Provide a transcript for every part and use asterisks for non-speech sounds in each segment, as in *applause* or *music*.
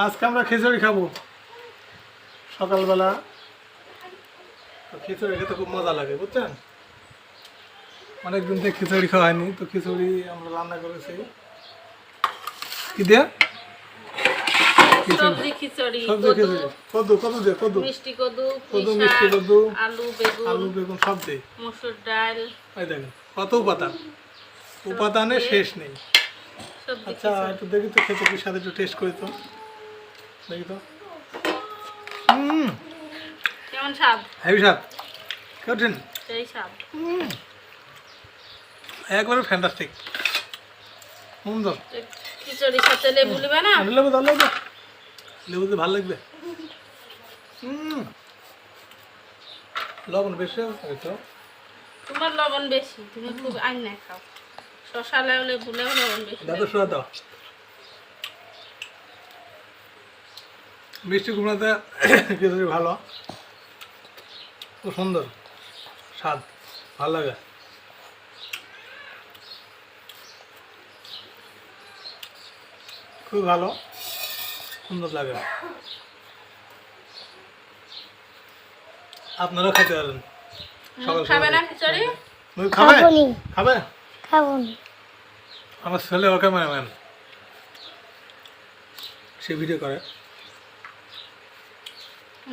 আজকে আমরা খিচুড়ি খাব। সকালবেলা খিচুড়ি খেতে খুব মজা লাগে বুঝছেন? অনেকদিন থেকে খিচুড়ি খাওয়া হয়নি তো খিচুড়ি আমরা রান্না করেছি। কি দিয়ে? খিচুড়ি সবজি খিচুড়ি। কদু কদু কদু দিয়ে কদু। মিষ্টি কদু কদু, মিষ্টি কদু, আলু বেগুন আলু বেগুন সব দিয়ে মসুর ডাল। এই দেখেন কত উপাদান। উপাদানের শেষ নেই। আচ্ছা একটু দেখি তো খিচুড়ির সাথে একটু টেস্ট করি তো। দেখি তো। হুম। কেমন স্বাদ? হেভি স্বাদ। কঠিন। সেই স্বাদ। একবারে ফ্যান্টাস্টিক সুন্দর খিচুড়ির সাথে লেবু নেবে না? লেবু দাও লেবু। লেবু দিয়ে ভালো লাগবে। হুম। লবণ বেশি আছে তো? তোমার লবণ বেশি তুমি খুব আইন না খাও শশা লেবু লেও লবণ বেশি। দাদা শোয়া দাও। মিষ্টি কুমড়াতে *coughs* খিচুড়ি ভালো। খুব সুন্দর। স্বাদ। ভালো লাগে। খুব ভালো। সুন্দর লাগে। আপনারাও খেতে পারেন। খাবে না খিচুড়ি? খাবে? আমার ছেলে ওকে মানে ম্যাম সে ভিডিও করে।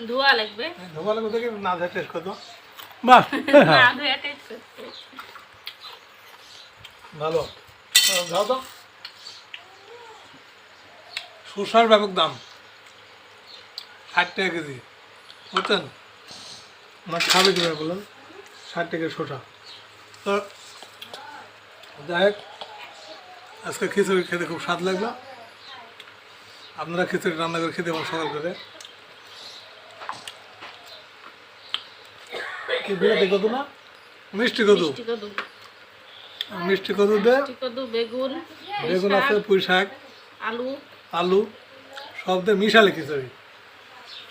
ধোয়া লাগবে। ধোপালে কোথায় না ধরে টেস্ট করতো বাহ। না ধোয়া টেস্ট করতে ভালো। যাও তো। শসার ব্যাপক দাম। ষাট টাকা কেজি। বুঝছেন? আমার খাবে কীভাবে বলুন? ষাট টাকা শসা। তো যাই হোক আজকে খিচুড়ি খেতে খুব স্বাদ লাগল। আপনারা খিচুড়ি রান্না করে খেতে পারেন সকাল করে। কি বিরাতে কত না? মিষ্টি কদু মিষ্টি কদু মিষ্টি কদু দে। বেগুন বেগুন আছে পুঁই শাক আলু। আলু সব দিয়ে মিশালে খিচুড়ি।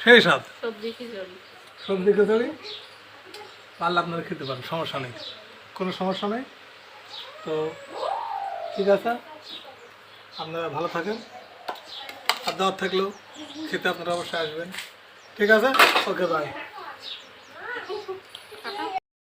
সেই স্বাদ। সবজি খিচুড়ি। সবজি খিচুড়ি। পারলে আপনারা খেতে পারেন সমস্যা নেই। কোনো সমস্যা নেই? তো ঠিক আছে। আপনারা ভালো থাকেন। আর দাওয়াত থাকলেও খেতে আপনারা অবশ্যই আসবেন। ঠিক আছে? Okay bye